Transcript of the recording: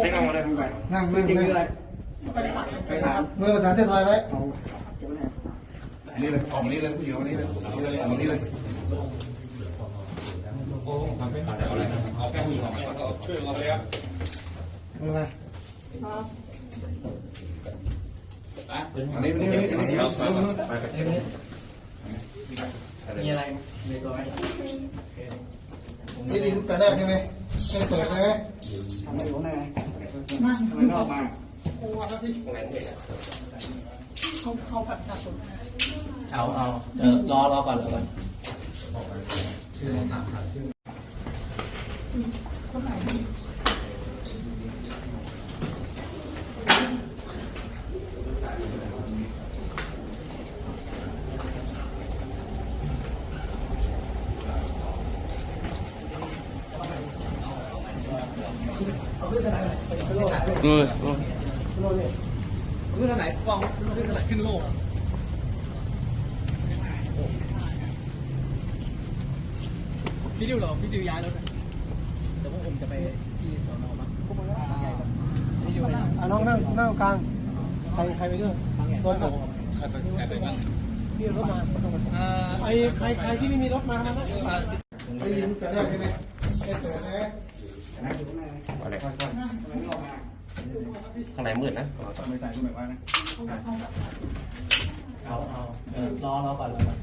ไม่ต้องมาเลยมึงไปนั่งนั่งจริงๆนั่คืออะไรงไปถามมือประสานเท้าทอยไว้นี่เลยออกมานี่เลยผู้หญิงออกมานี่เลยออกมานี่เลยออกมานี่เลยเอาแค่ผู้หญิงออกมาช่วยออกไปเลยครับมือมาอันนี้นี่นี่นี่ มีอะไรในตัวไหมได้ยินแต่แรกใช่ไหมไม่เปิดใช่ไหมทำไมอยู่ข้างในทำไมไม่ออกมาเอาเอาเออรอรอก่อนรอก่อนชื่ออะไรถามถามชื่อ เออขึ้นทางไหนกล้องขึ้นทางไหนขึ้นโลกพี่ดิวเหรอพี่ดิวย้ายรถเดี๋ยวพวกผมจะไปที่สอนอมั้งพวกมึงก็ทางใหญ่ก่อนพี่ดิวไปไหนอะน้องนั่งนั่งกลางใครใครไปด้วยทางใหญ่รถผมพี่รถมาอ่าไอ้ใครใครที่ไม่มีรถมามานะได้ยินแต่แรกใช่ไหม ไม่เปิดใช่ไหมข้างในมืดนะเอาเอาเออรอรอก่อนรอก่อน